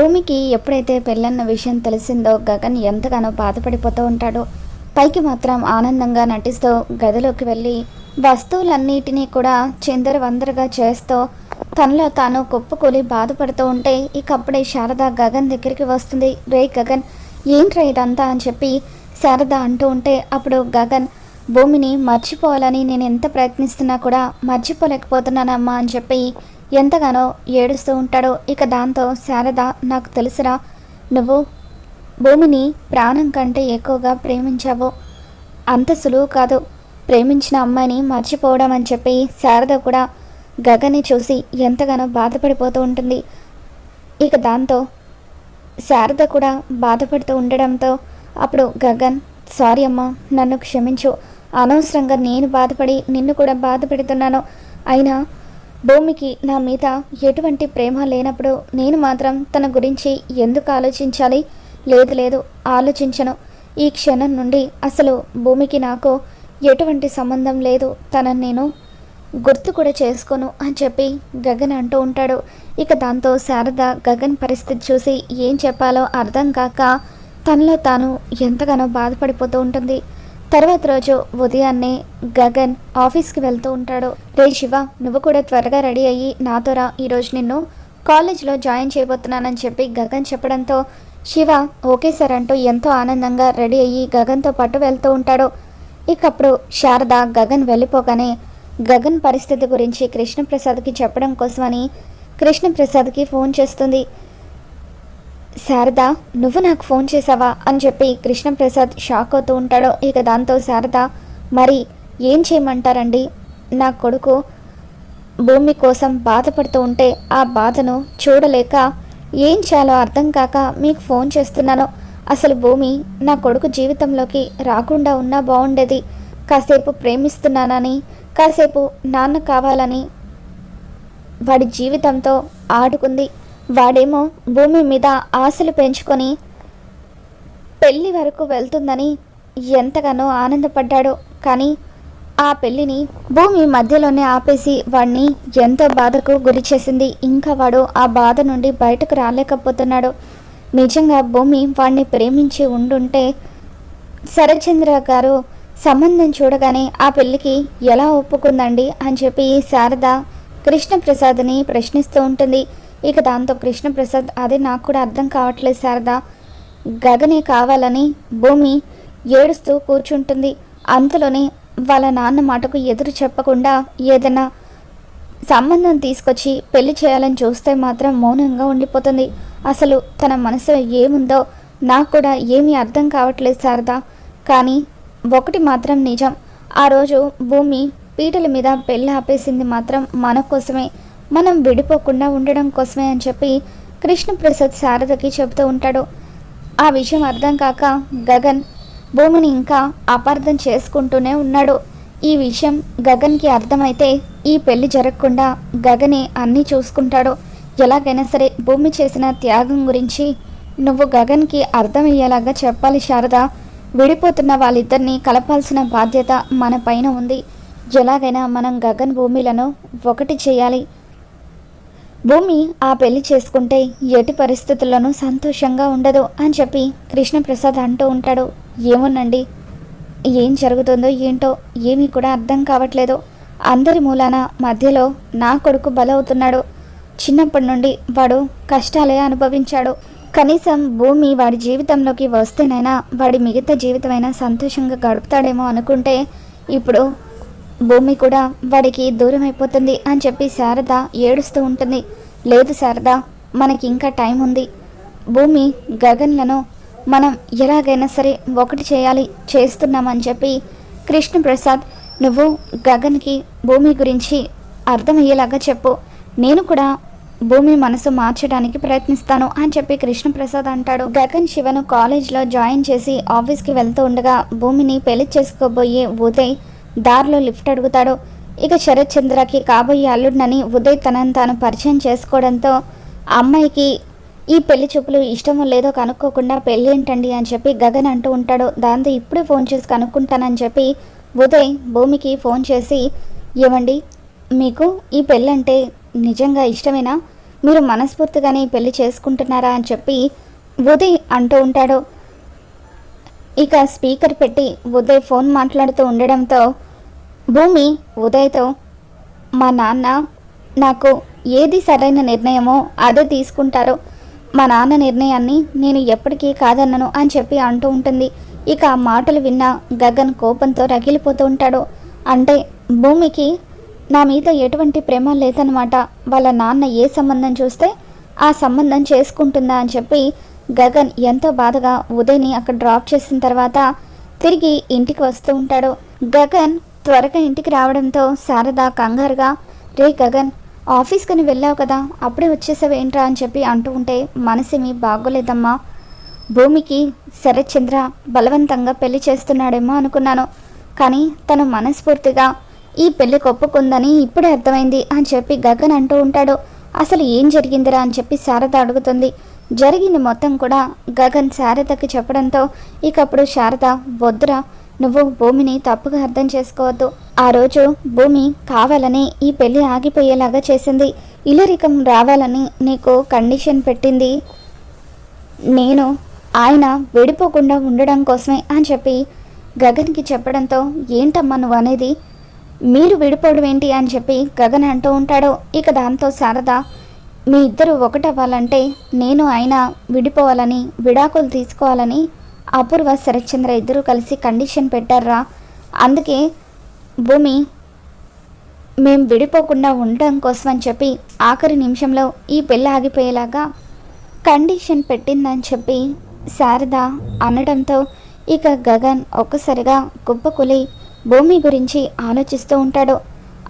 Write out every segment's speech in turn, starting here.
భూమికి ఎప్పుడైతే పెళ్ళన్న విషయం తెలిసిందో గగన్ ఎంతగానో బాధపడిపోతూ ఉంటాడో. పైకి మాత్రం ఆనందంగా నటిస్తూ గదిలోకి వెళ్ళి వస్తువులన్నిటినీ కూడా చిందరవందరగా చేస్తూ తనలో తాను కుప్పకూలి బాధపడుతూ ఉంటే ఇక అప్పుడే శారద గగన్ దగ్గరికి వస్తుంది. రే గగన్ ఏంట్రా ఇదంతా? అని చెప్పి శారద అంటూ ఉంటే అప్పుడు గగన్ భూమిని మర్చిపోవాలని నేను ఎంత ప్రయత్నిస్తున్నా కూడా మర్చిపోలేకపోతున్నానమ్మా అని చెప్పి ఎంతగానో ఏడుస్తూ ఉంటాడో ఇక దాంతో శారద నాకు తెలుసురా నువ్వు భూమిని ప్రాణం కంటే ఎక్కువగా ప్రేమించావు. అంత సులువు కాదు. ప్రేమించిన అమ్మాయిని మర్చిపోవడం అని చెప్పి శారద కూడా గగన్ని చూసి ఎంతగానో బాధపడిపోతూ ఉంటుంది. ఇక దాంతో శారద కూడా బాధపడుతూ ఉండడంతో అప్పుడు గగన్ సారీ అమ్మా నన్ను క్షమించు. అనవసరంగా నేను బాధపడి నిన్ను కూడా బాధ పెడుతున్నాను. అయినా భూమికి నా మీద ఎటువంటి ప్రేమ లేనప్పుడు నేను మాత్రం తన గురించి ఎందుకు ఆలోచించాలి? లేదు లేదు ఆలోచించను. ఈ క్షణం నుండి అసలు భూమికి నాకు ఎటువంటి సంబంధం లేదు. తనని నేను గుర్తు కూడా చేసుకోను అని చెప్పి గగన్ అంటూ ఉంటాడు. ఇక దాంతో శారద గగన్ పరిస్థితి చూసి ఏం చెప్పాలో అర్థం కాక తనలో తాను ఎంతగానో బాధపడిపోతూ ఉంటుంది. తర్వాత రోజు ఉదయాన్నే గగన్ ఆఫీస్కి వెళ్తూ ఉంటాడు. రే శివ నువ్వు కూడా త్వరగా రెడీ అయ్యి నాతో రా. ఈరోజు నిన్ను కాలేజ్లో జాయిన్ చేయబోతున్నానని చెప్పి గగన్ చెప్పడంతో శివ ఓకే సార్ అంటూ ఎంతో ఆనందంగా రెడీ అయ్యి గగన్తో పాటు వెళ్తూ ఉంటాడు. ఇకప్పుడు శారద గగన్ వెళ్ళిపోగానే గగన్ పరిస్థితి గురించి కృష్ణప్రసాద్కి చెప్పడం కోసమని కృష్ణప్రసాద్కి ఫోన్ చేస్తుంది. శారద నువ్వు నాకు ఫోన్ చేసావా అని చెప్పి కృష్ణప్రసాద్ షాక్ అవుతూ ఉంటాడు. ఇక దాంతో శారద మరి ఏం చేయమంటారండి? నా కొడుకు భూమి కోసం బాధపడుతూ ఉంటే ఆ బాధను చూడలేక ఏం చేయాలో అర్థం కాక మీకు ఫోన్ చేస్తున్నాను. అసలు భూమి నా కొడుకు జీవితంలోకి రాకుండా ఉన్నా బాగుండేది కాసేపు ప్రేమిస్తున్నానని కాసేపు నాన్న కావాలని వాడి జీవితంతో ఆడుకుంది. వాడేమో భూమి మీద ఆశలు పెంచుకొని పెళ్ళి వరకు వెళ్తుందని ఎంతగానో ఆనందపడ్డాడు. కానీ ఆ పెళ్ళిని భూమి మధ్యలోనే ఆపేసి వాడిని ఎంతో బాధకు గురి చేసింది. ఇంకా వాడు ఆ బాధ నుండి బయటకు రాలేకపోతున్నాడు. నిజంగా భూమి వాడిని ప్రేమించి ఉండుంటే శరచంద్ర గారు సంబంధం చూడగానే ఆ పెళ్ళికి ఎలా ఒప్పుకుందండి అని చెప్పి శారద కృష్ణప్రసాద్ని ప్రశ్నిస్తూ ఉంటుంది. ఇక దాంతో కృష్ణప్రసాద్ అదే నాకు కూడా అర్థం కావట్లేదు శారదా. గగనే కావాలని భూమి ఏడుస్తూ కూర్చుంటుంది. అంతలోనే వాళ్ళ నాన్న మాటకు ఎదురు చెప్పకుండా ఏదైనా సంబంధం తీసుకొచ్చి పెళ్ళి చేయాలని చూస్తే మాత్రం మౌనంగా ఉండిపోతుంది. అసలు తన మనసు ఏముందో నాకు కూడా ఏమీ అర్థం కావట్లేదు శారదా. కానీ ఒకటి మాత్రం నిజం. ఆ రోజు భూమి పీటల మీద పెళ్ళి ఆపేసింది మాత్రం మన కోసమే. మనం విడిపోకుండా ఉండడం కోసమే అని చెప్పి కృష్ణప్రసాద్ శారదకి చెబుతూ ఉంటాడు. ఆ విషయం అర్థం కాక గగన్ భూమిని ఇంకా అపార్థం చేసుకుంటూనే ఉన్నాడు. ఈ విషయం గగన్కి అర్థమైతే ఈ పెళ్ళి జరగకుండా గగనే అన్నీ చూసుకుంటాడు. ఎలాగైనా సరే భూమి చేసిన త్యాగం గురించి నువ్వు గగన్కి అర్థమయ్యేలాగా చెప్పాలి శారద. విడిపోతున్న వాళ్ళిద్దరినీ కలపాల్సిన బాధ్యత మన పైన ఉంది. ఎలాగైనా మనం గగన్ భూమిలను ఒకటి చేయాలి. భూమి ఆ పెళ్ళి చేసుకుంటే ఎటు పరిస్థితుల్లోనూ సంతోషంగా ఉండదు అని చెప్పి కృష్ణప్రసాద్ అంటూ ఉంటాడు. ఏమోనండి ఏం జరుగుతుందో ఏంటో ఏమీ కూడా అర్థం కావట్లేదు. అందరి మూలాన మధ్యలో నా కొడుకు బలవుతున్నాడు. చిన్నప్పటి నుండి వాడు కష్టాలే అనుభవించాడు. కనీసం భూమి వాడి జీవితంలోకి వస్తేనైనా వాడి మిగతా జీవితమైనా సంతోషంగా గడుపుతాడేమో అనుకుంటే ఇప్పుడు భూమి కూడా వాడికి దూరం అయిపోతుంది అని చెప్పి శారద ఏడుస్తూ ఉంటుంది. లేదు శారద మనకి ఇంకా టైం ఉంది. భూమి గగన్లను మనం ఎలాగైనా సరే ఒకటి చేయాలి చేస్తున్నామని చెప్పి కృష్ణప్రసాద్ నువ్వు గగన్కి భూమి గురించి అర్థమయ్యేలాగా చెప్పు. నేను కూడా భూమి మనసు మార్చడానికి ప్రయత్నిస్తాను అని చెప్పి కృష్ణప్రసాద్ అంటాడు. గగన్ శివను కాలేజ్లో జాయిన్ చేసి ఆఫీస్కి వెళ్తూ ఉండగా భూమిని పెళ్ళి చేసుకోబోయే ఉదయ్ దారిలో లిఫ్ట్ అడుగుతాడు. ఇక శరత్ చంద్రకి కాబోయే అల్లుడినని ఉదయ్ తనని తాను పరిచయం చేసుకోవడంతో అమ్మాయికి ఈ పెళ్ళి చూపులు ఇష్టమో లేదో కనుక్కోకుండా పెళ్ళి ఏంటండి అని చెప్పి గగన్ అంటూ ఉంటాడు. దాంతో ఇప్పుడే ఫోన్ చేసి కనుక్కుంటానని చెప్పి ఉదయ్ భూమికి ఫోన్ చేసి ఏమండి మీకు ఈ పెళ్ళంటే నిజంగా ఇష్టమేనా? మీరు మనస్ఫూర్తిగానే ఈ పెళ్ళి చేసుకుంటున్నారా? అని చెప్పి ఉదయ్ అంటూ ఉంటాడు. ఇక స్పీకర్ పెట్టి ఉదయ్ ఫోన్ మాట్లాడుతూ ఉండడంతో భూమి ఉదయ్తో మా నాన్న నాకు ఏది సరైన నిర్ణయమో అదే తీసుకుంటారో. మా నాన్న నిర్ణయాన్ని నేను ఎప్పటికీ కాదన్నను అని చెప్పి అంటూ ఉంటుంది. ఇక ఆ మాటలు విన్న గగన్ కోపంతో రగిలిపోతూ ఉంటాడు. అంటే భూమికి నా మీద ఎటువంటి ప్రేమ లేదనమాట వాళ్ళ నాన్న ఏ సంబంధం చూస్తే ఆ సంబంధం చేసుకుంటుందా అని చెప్పి గగన్ ఎంతో బాధగా ఉదయ్ని అక్కడ డ్రాప్ చేసిన తర్వాత తిరిగి ఇంటికి వస్తూ ఉంటాడు. గగన్ త్వరగా ఇంటికి రావడంతో శారద కంగారుగా రే గగన్ ఆఫీస్కని వెళ్ళావు కదా అప్పుడే వచ్చేసావేంట్రా అని చెప్పి అంటూ ఉంటే మనసేమి బాగోలేదమ్మా. భూమికి శరత్చంద్ర బలవంతంగా పెళ్ళి చేస్తున్నాడేమో అనుకున్నాను కానీ తను మనస్ఫూర్తిగా ఈ పెళ్ళి ఒప్పుకుందని ఇప్పుడే అర్థమైంది అని చెప్పి గగన్ అంటూ ఉంటాడు. అసలు ఏం జరిగిందిరా? అని చెప్పి శారద అడుగుతుంది. జరిగింది మొత్తం కూడా గగన్ శారదకి చెప్పడంతో ఇకప్పుడు శారద వద్దురా నువ్వు భూమిని తప్పుగా అర్థం చేసుకోవద్దు. ఆ రోజు భూమి కావాలని ఈ పెళ్ళి ఆగిపోయేలాగా చేసింది. ఇలరికం రావాలని నీకు కండిషన్ పెట్టింది. నేను ఆయన విడిపోకుండా ఉండడం కోసమే అని చెప్పి గగన్కి చెప్పడంతో ఏంటమ్మా నువ్వు అనేది? మీరు విడిపోవడం ఏంటి అని చెప్పి గగన్ అంటూ ఉంటాడు. ఇక దాంతో శారద మీ ఇద్దరు ఒకటవ్వాలంటే నేను ఆయన విడిపోవాలని విడాకులు తీసుకోవాలని అపూర్వ శరత్చంద్ర ఇద్దరు కలిసి కండిషన్ పెట్టారా అందుకే భూమి మేము విడిపోకుండా ఉండడం కోసం అని చెప్పి ఆఖరి నిమిషంలో ఈ పెళ్ళి ఆగిపోయేలాగా కండిషన్ పెట్టిందని చెప్పి శారద అనడంతో ఇక గగన్ ఒక్కసారిగా కుప్పకులి భూమి గురించి ఆలోచిస్తూ ఉంటాడు.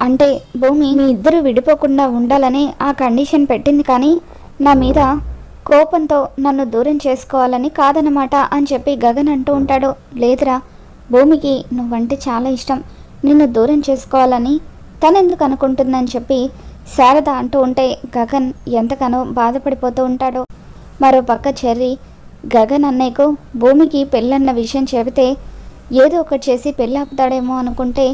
అంటే భూమి మీ ఇద్దరు విడిపోకుండా ఉండాలని ఆ కండిషన్ పెట్టింది కానీ నా మీద కోపంతో నన్ను దూరం చేసుకోవాలని కాదనమాట అని చెప్పి గగన్ అంటూ ఉంటాడు. లేదురా భూమికి నువ్వంటే చాలా ఇష్టం. నిన్ను దూరం చేసుకోవాలని తనెందుకు అనుకుంటుందని చెప్పి శారద అంటూ ఉంటే గగన్ ఎంతగానో బాధపడిపోతూ ఉంటాడు. మరో పక్క చెర్రి గగన్ అన్నయ్యకు భూమికి పెళ్ళన్న విషయం చెబితే ఏదో ఒకటి చేసి పెళ్ళి ఆపుతాడేమో అనుకుంటే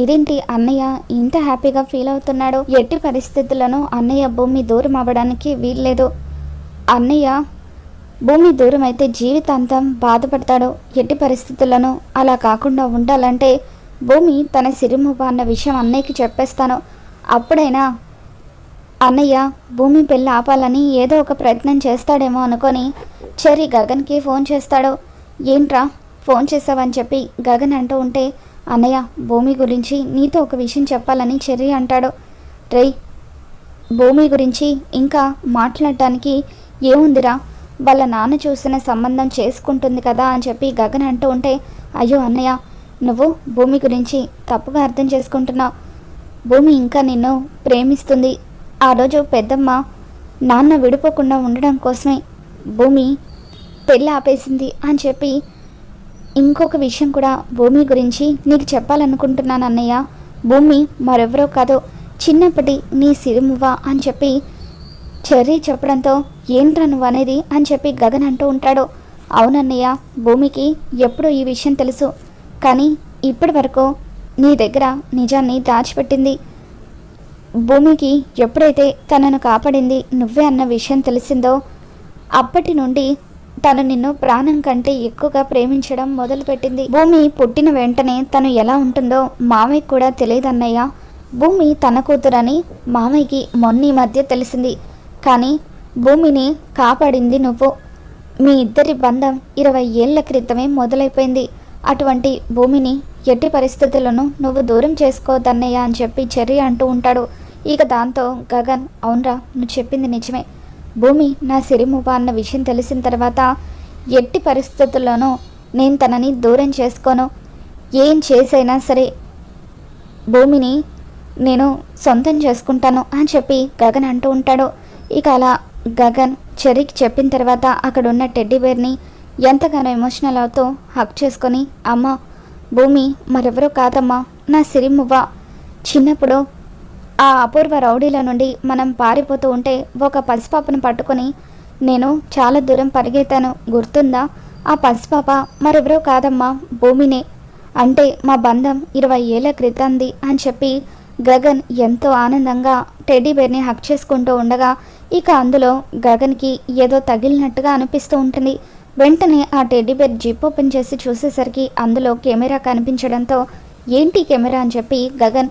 ఇదేంటి అన్నయ్య ఇంత హ్యాపీగా ఫీల్ అవుతున్నాడు? ఎట్టి పరిస్థితులను అన్నయ్య భూమి దూరం అవ్వడానికి వీల్లేదు. అన్నయ్య భూమి దూరం అయితే జీవితాంతం బాధపడతాడు. ఎట్టి పరిస్థితులను అలా కాకుండా ఉండాలంటే భూమి తన సిరిమువ్వ అన్న విషయం అన్నయ్యకి చెప్పేస్తాను. అప్పుడైనా అన్నయ్య భూమి పెళ్ళి ఆపాలని ఏదో ఒక ప్రయత్నం చేస్తాడేమో అనుకొని చెర్రీ గగన్కి ఫోన్ చేస్తాడు. ఏంట్రా ఫోన్ చేసావని చెప్పి గగన్ అంటూ ఉంటే అన్నయ్య భూమి గురించి నీతో ఒక విషయం చెప్పాలని చెర్రీ అంటాడు. రే భూమి గురించి ఇంకా మాట్లాడటానికి ఏముందిరా? వాళ్ళ నాన్న చూసిన సంబంధం చేసుకుంటుంది కదా అని చెప్పి గగన్ అంటూ ఉంటే అయ్యో అన్నయ్య నువ్వు భూమి గురించి తప్పుగా అర్థం చేసుకుంటున్నావు. భూమి ఇంకా నిన్ను ప్రేమిస్తుంది. ఆ రోజు పెద్దమ్మ నాన్న విడిపోకుండా ఉండడం కోసమే భూమి పెళ్ళి ఆపేసింది అని చెప్పి ఇంకొక విషయం కూడా భూమి గురించి నీకు చెప్పాలనుకుంటున్నాను అన్నయ్య. భూమి మరెవరో కాదో చిన్నప్పటి నీ సిరిమువ్వ అని చెప్పి చెర్రీ చెప్పడంతో ఏంట్రా నువ్వు అనేది అని చెప్పి గగన్ అంటూ ఉంటాడు. అవునన్నయ్య భూమికి ఎప్పుడూ ఈ విషయం తెలుసు. కానీ ఇప్పటి వరకు నీ దగ్గర నిజాన్ని దాచిపెట్టింది. భూమికి ఎప్పుడైతే తనను కాపాడింది నువ్వే అన్న విషయం తెలిసిందో అప్పటి నుండి తను నిన్ను ప్రాణం కంటే ఎక్కువగా ప్రేమించడం మొదలుపెట్టింది. భూమి పుట్టిన వెంటనే తను ఎలా ఉంటుందో మామయ్య కూడా తెలియదన్నయ్య. భూమి తన కూతురని మామయ్యకి మొన్న మధ్య తెలిసింది. కానీ భూమిని కాపాడింది నువ్వు. మీ ఇద్దరి బంధం ఇరవై ఏళ్ళ క్రితమే మొదలైపోయింది. అటువంటి భూమిని ఎట్టి పరిస్థితులను నువ్వు దూరం చేసుకోవద్దన్నయ్య అని చెప్పి చెర్రి అంటూ ఉంటాడు. ఇక దాంతో గగన్ అవునరా నువ్వు చెప్పింది నిజమే. భూమి నా సిరిమువ అన్న విషయం తెలిసిన తర్వాత ఎట్టి పరిస్థితుల్లోనూ నేను తనని దూరం చేసుకోను. ఏం చేసైనా సరే భూమిని నేను సొంతం చేసుకుంటాను అని చెప్పి గగన్ అంటూ ఉంటాడు. ఇక అలా గగన్ చెరికి చెప్పిన తర్వాత అక్కడ ఉన్న టెడ్డీ బేర్ని ఎంతగానో ఎమోషనల్ అవుతూ హక్ చేసుకొని అమ్మ భూమి మరెవరో కాదమ్మా నా సిరిమువ్వ చిన్నప్పుడు ఆ అపూర్వ రౌడీల నుండి మనం పారిపోతూ ఉంటే ఒక పసిపాపను పట్టుకొని నేను చాలా దూరం పరిగెత్తాను. గుర్తుందా? ఆ పసిపాప మరెవరో కాదమ్మా భూమినే. అంటే మా బంధం ఇరవై ఏళ్ళ క్రితంది అని చెప్పి గగన్ ఎంతో ఆనందంగా టెడ్డీ బేర్ని హక్ చేసుకుంటూ ఉండగా ఇక అందులో గగన్కి ఏదో తగిలినట్టుగా అనిపిస్తూ ఉంటుంది. వెంటనే ఆ టెడ్డీ బేర్ జిప్ ఓపెన్ చేసి చూసేసరికి అందులో కెమెరా కనిపించడంతో ఏంటి కెమెరా? అని చెప్పి గగన్